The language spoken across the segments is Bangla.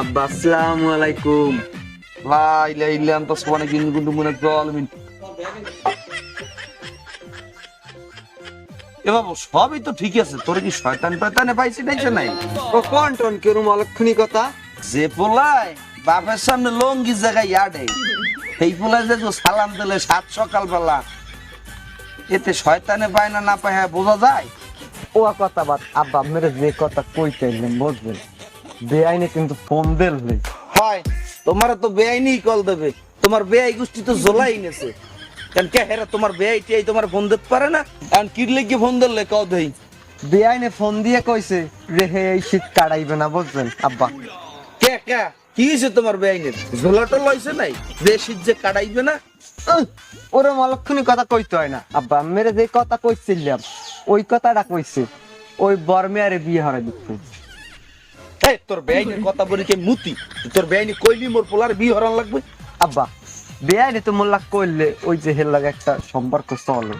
আব্বা আসসালামু আলাইকুম। লা ইলাহা ইল্লা আনতা সুবহানাকা ইন্নী কুনতু মিনাজ জালিমিন এ বাবু সবই তো ঠিক আছে। তোর কি শয়তান পেতানে পাইছি নাইছে নাই? ও কোন টন কেরম অলক্ষণী কথা? যে পোলায় বাপের সামনে লঙ্গি জায়গায় ইয়াডে এই পোলায় যে সালাম দিলে সাত সকাল বেলা এতে শয়তানে পায় না পায় বোঝা যায়? ও কথা বাদ আব্বা মেরে যে কথা কই চাইলেন বুঝবেন বেআইনে কিন্তু ফোন দিলে হয় তোমার তো বেআইনি কল দেবে। তোমার বেআই গোষ্ঠী তো জোলাই নেছে কেন কে হেরা তোমার বেআই টিআই তোমার ফোন দিতে পারে না? এখন কিডলে কি ফোন দিলে কও দেই? বেআইনে ফোন দিয়ে কইছে রে হে এই শীত কাটাইবে না বুঝছেন আব্বা? কে কে? কি হয়েছে তোমার বেআইনের? ঝোলাটো লইছে নাই? যে শীত যে কাটাইবে না? উহ, ওরম অলক্ষণী কথা কইতে হয় না। আব্বা মেরে যে কথা কইছিলাম ওই কথাটা কইছে। ওই বর্মিয়ারে বিয়ে হরা দিচ্ছে। এই তোর বেআইনের কথা বলি কে মুতি? তোর বেআইনি কইলি মোর পোলার বিয়ে হরান লাগবে? আব্বা বেআইনে তো মোল্লা কইলে ওই যে হের লাগে একটা সম্পর্ক চলে।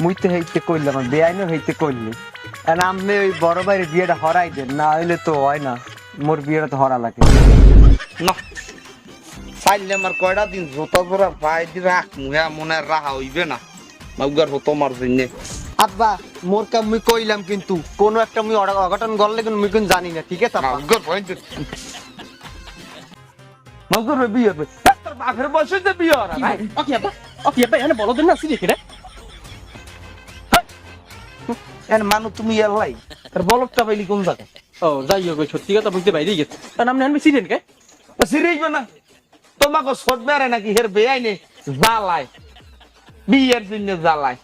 মুই তো হইতে কইলাম আর বেআইনও হইতে কইলে। আর আমি ওই বড় ভাইয়ের বিয়েটা হরাই দেন না হইলে তো হয় না। মোর বিয়েটা তো হরা লাগে। না। চাইলে আমার কয়টা দিন জোতা জোড়া পায়ে দি রাখ মুয়া মনে রাহা হইবে না। মাউগার হতো তোমার জন্য। আব্বা মোর কাম মুই কইলাম কিন্তু কোন একটা মুই অঘটন গড়লে কিন্তু মুই কিন্তু জানি না ঠিক আছে? মাউগার পয়েন্ট মাউগার বিয়ে হবে। তোর বাপের বয়সে যে বিয়ে হরা ভাই। ওকে আব্বা? ওকে আব্বা এখানে বলো দিন না সিরি কেটে এর মানু তুমি এলাই তোর বলকটা পাইলি কোন জায়গায়? ও যাই হোক সত্যি কথা বুঝতে বাইরে গেছে তার নাম নেন সিরিয়ান কে? সিরিজবে না। তোমাকে সদ মেরে নাকি হের বেআইনে জ্বালায়। বিয়ের জন্য জ্বালায়।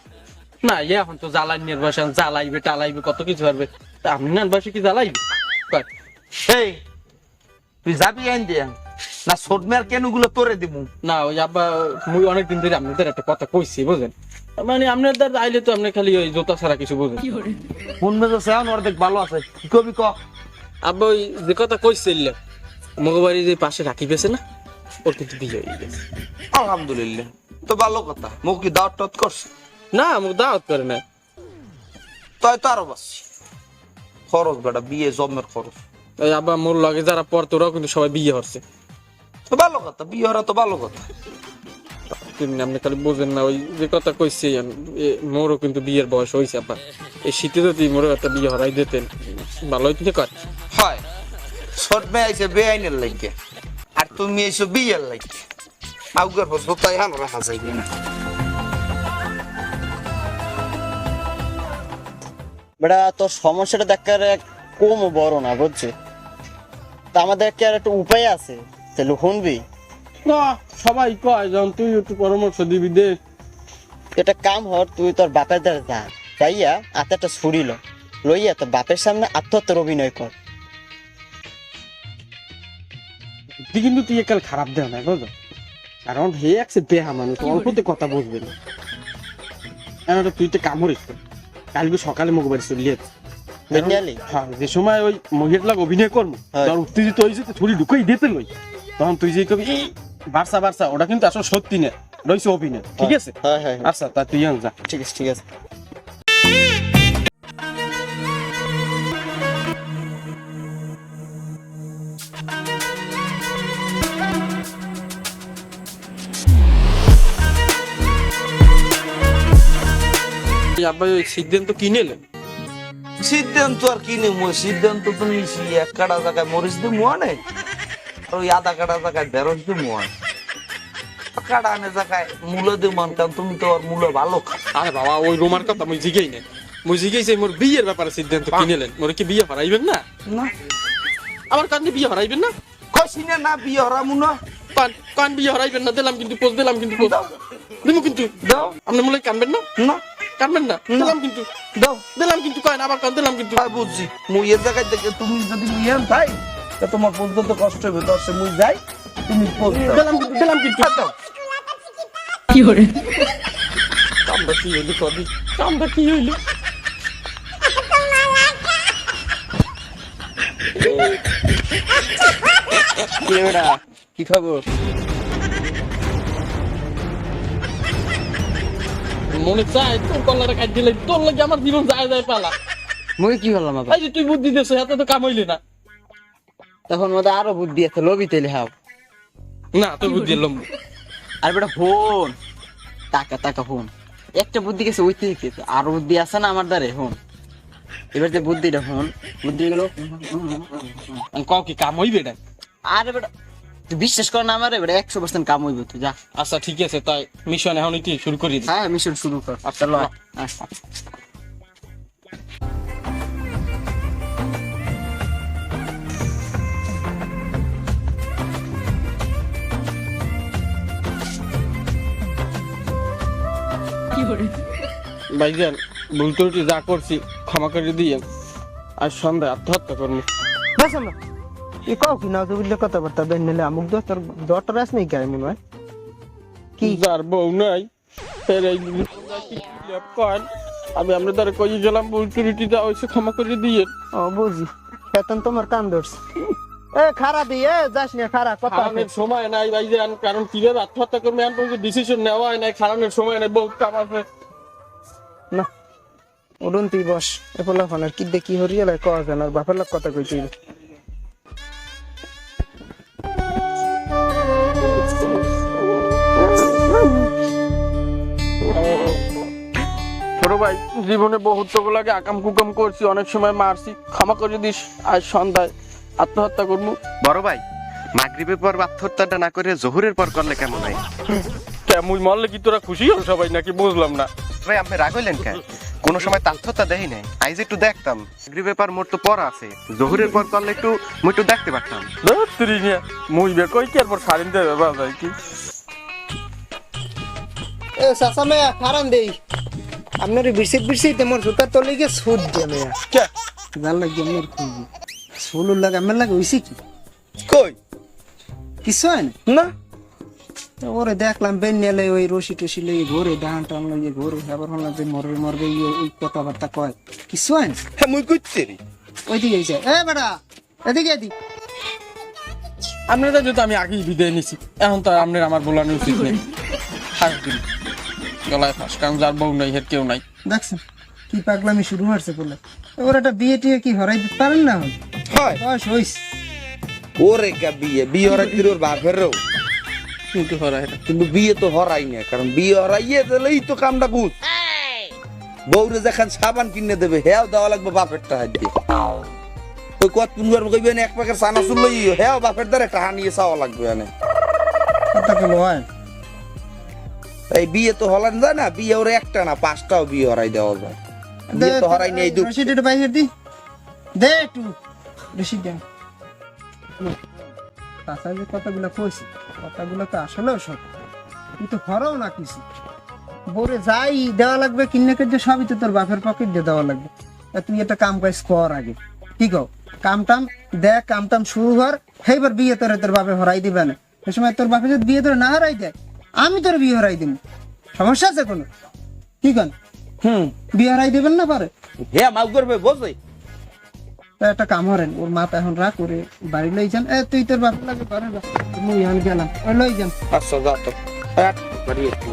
না এখন তো জ্বালাই নির্বাচন জ্বালাইবে টালাইবে কত কিছু পারবে তা আমি না কি জ্বালাইবে? সেই তুই যাবি আইন দিয়া? না সদ মেয়ার কেনগুলো তোরে দিমু? না ওই আব্বা মুই অনেকদিন ধরে আপনাদের একটা কথা কইছি বুঝেন মানে আপনাদের আইলে তো আপনি খালি ওই জোতা ছাড়া কিছু বুঝেন। কোন মেজো অর্ধেক ভালো আছে। কি কবি ক? আব্বা ওই যে কথা কইছিলাম মগবাড়ি যে পাশে রাখি পেছে না ওর কিন্তু বিয়ে হয়ে গেছে। আলহামদুলিল্লাহ। তো ভালো কথা। মুখ কি দাওয়াত টত করছে? না মোক দাওয়াত করে না তাই তো আরও বাসছি খরচ বেটা বিয়ে জমের খরচ। ওই আব্বা মোর লগে যারা পড়তো ওরাও কিন্তু সবাই বিয়ে হচ্ছে ভালো কথা বিয়ে হরা তো ভালো কথা। আপনি খালি বোঝেন না ওই যে কথা কইছি মোরও কিন্তু বিয়ের বয়স হয়েছে আব্বা। এই শীতে যদি মোরও একটা বিয়ে হরাই দিতেন ভালোই কিন্তু কর? হয়। সদ মে আইছে বেআইনের লাগে আর তুমি আইছো বিয়ের লাগে আউগার বসো তাই হাল রাখা যাইবে না বেটা তোর সমস্যাটা দেখার এক কম বড় না বুঝছি তা আমাদের কি আর একটা উপায় আছে? তাহলে শুনবি। না সবাই কয় যখন তুই একটু পরামর্শ দিবি দে। এটা কাম হর তুই তোর বাপের দ্বারা যা। যাইয়া হাতে একটা ছুরি ল। লইয়া তোর বাপের সামনে আত্মহত্যার অভিনয় কর। তুই কিন্তু তুই একাল খারাপ দেও না বুঝো কারণ হে একসে বেহা মানুষ অল্পতে কথা বুঝবে না। তুই তো কাম হরিস কালকে সকালে মুখ বাড়ি চলিয়ে বুঝলি হ্যাঁ যে সময় ওই মহিলার অভিনয় করব। উত্তেজিত হয়েছে তো ছুরি ঢুকাই দিতে লই। তখন তুই যে কবি এই বারসা বারসা ওটা কিন্তু আসলে সত্যি না রয়েছে অভিনয় ঠিক আছে? হ্যাঁ হ্যাঁ হ্যাঁ। আচ্ছা তা তুই যা। ঠিক আছে ঠিক আছে। এই ওই সিদ্ধান্ত কিনে এলেন সিদ্ধান্ত আর কি নেব? সিদ্ধান্ত তুমি সেই এক কাটা জায়গায় মরিচ দিয়ে মুয়া নেই আর ওই আধা কাটা জায়গায় ঢেঁড়স দিয়ে মুয়া কাটা আনে জায়গায় মূলো দিয়ে মান কারণ তুমি তো আর মূলো ভালো আরে বাবা ওই রোমার কথা মুই জিগেই না। মুই জিগেইছি মোর বিয়ের ব্যাপারে সিদ্ধান্ত কিনে এলেন মোর কি বিয়ে হারাইবেন না? না। আমার কান্দি বিয়ে হারাইবেন না? কইছি না না বিয়ে হরা মুনো কান কান বিয়ে হারাইবেন না দিলাম কিন্তু পোজ দিলাম কিন্তু পোজ দিমু কিন্তু। দাও। আপনি হয় কানবেন না? না। কানবেন না। দিলাম কিন্তু। দাও দিলাম কিন্তু কয় না আবার কান দিলাম কিন্তু। তাই বুঝছি। মুই এর জায়গায় দেখে তুমি যদি নিয়ে তাই তা তোমার পর্যন্ত কষ্ট হবে। দশ মুই যাই তুমি দিলাম কিন্তু দিলাম কিন্তু। আর দাও। কামটা কি হইল কবি? কামটা কি হইল? কি কি খবর? মনে চায় তোর কাট দিলে তোর লাগে আমার জীবন যায় যায় পালা। মুই কি আবার এই যে তুই বুদ্ধি দিছো এত তো কাম হইলি না। তখন মধ্যে আরও বুদ্ধি আছে লবি তেলে হাও। না তোর বুদ্ধি এলাম আর বেটা ফোন টাকা টাকা ফোন। একটা বুদ্ধি গেছে ওই থেকে আরও বুদ্ধি আছে না আমার দ্বারে ফোন। এবার যে বুদ্ধিটা ফোন বুদ্ধি গেল কি কাম হইবে না? আরে বেটা তুই বিশ্বাস কর না আমার এবারে একশো পার্সেন্ট কাম হইব তুই যা। আচ্ছা ঠিক আছে তাই মিশন এখন তুই শুরু করি হ্যাঁ মিশন শুরু কর আচ্ছা ল। ভাইজান ভুল ত্রুটি যা করছি ক্ষমা করে দিয়ে আর সন্ধ্যায় আত্মহত্যা করব। না। ই কাও কি না বুঝলে কথাবার্তা বেন নিলে আমুক দোস্তর ডটার আস নেই গায়ে কি? যার বউ নাই ফের এই কন আমি আমরা তারা কই গেলাম ভুল ত্রুটি যা হয়েছে ক্ষমা করে দিয়ে। ও বুঝি। এখন তোমার কান ধরছে। এ খারা দি এ যাস না খারা কথা আছে। খারানোর সময় নাই ভাইজান কারণ কীভাবে আত্মহত্যা করবে এখন পর্যন্ত ডিসিশন নেওয়া হয় নাই খারানোর সময় নাই বহুত কাম আছে না উড়ুন তুই বস এ ফোনের কি দেখি হরিয়ালে কওয়া যায় না বাপের লোক কথা কইছি ভাই জীবনে বহুত লাগে আকাম কুকাম করছি অনেক সময় মারছি। ক্ষমা করে দিস আজ সন্ধ্যায় আত্মহত্যা করব। বড় ভাই মাগরিবের পর আত্মহত্যাটা না করে জহুরের পর করলে কেমন হয়? কেমন মরলে কি তোরা খুশি হল সবাই নাকি বুঝলাম না। ভাই আপনি রাগ হইলেন কেন? কোনো সময় দেই নাই। আইজ একটু দেখতাম। মোর তো পর আছে। জহুরের পর করলে একটু মুই একটু দেখতে পারতাম। ধরি নিয়ে মুই বে কই কি আর পর সারিন দেবে বাজাই কি। এ সাসা মেয়া খারান দেই। আপনার বিরসিত বিরসিত মোর জুতা তলে গিয়ে সুদ দে মেয়া কে? জাল লাগে আমার খুঁজি। লাগে আমার লাগে হইছে কি? কই? কিছু হয় না? ওরে দেখলাম বেন নেলে ওই রশি টসি লই ঘোরে ডান টান লই ঘোরে আবার হলাম যে মরবে মরবে ইয়ে ওই কথাবার্তা কয়। কিছু হয় না? হ্যাঁ মুই রে। ওইদিকে এসে এ বেটা এদিকে এদিক আপনারা যেহেতু আমি আগেই বিদায় নিছি। এখন তো আপনার আমার বলানো উচিত নেই। গলায় ফাঁস কারণ যার বউ নাই হের কেউ নাই। দেখছেন কি পাগলামি শুরু হয়েছে বলে। ওর একটা বিয়ে টিয়ে কি হরাই পারেন না হয়। বয়স হইস ওরে কা বিয়ে? বিয়ে হরাই দিল ওর বাপেরও। কিন্তু হরা এটা কিন্তু বিয়ে তো হরাই না কারণ বিয়ে হরাইয়ে দিলেই তো কামটা বুঝ। বউরে যেখান সাবান কিনে দেবে হেও দেওয়া লাগবে বাপেরটা হাত দিয়ে। ওই কত পুনবার কইবেন এক প্যাকেট সানা চুল লই হেও বাপের দ্বারা টাহা নিয়ে চাওয়া লাগবে এনে। কথা কেন হয়। এই বিয়ে তো হলান যায় না বিয়ে ওর একটা না পাঁচটাও বিয়ে হরাই দেওয়া যায়। বিয়ে তো হরাই নেই দুঃখ। রশিদ একটু বাইরে দি। দে একটু রশিদ দেন তাছাড়া যে কথাগুলো কইছি কথাগুলো তো আসলেও সত্য। তুই হরাও না কিছু। বরে যাই দেওয়া লাগবে কিনে কেটে সবই তো তোর বাপের পকেট দিয়ে দেওয়া লাগবে। তুই একটা কাম কাজ কর আগে। কি কও? কাম টাম দেখ কাম টাম শুরু কর। সেইবার বিয়ে তোরে তোর বাপে হরাই দিবে না। সে সময় তোর বাপে যদি বিয়ে তোর না হারাই দেয় আমি তোর বিয়ে হারাই দিব সমস্যা আছে কোনো? কি কন? হুম। বিয়ে হারাই দেবেন না পারে? হে মাউ করবে বসে। একটা কাম হরেন ওর মাথা এখন রাগ করে বাড়ি লই যান। এ তুই তোর বাপ লাগে পারে না মুই এখন গেলাম। ওই লই যান। আচ্ছা যা তো। এক বাড়ি একটু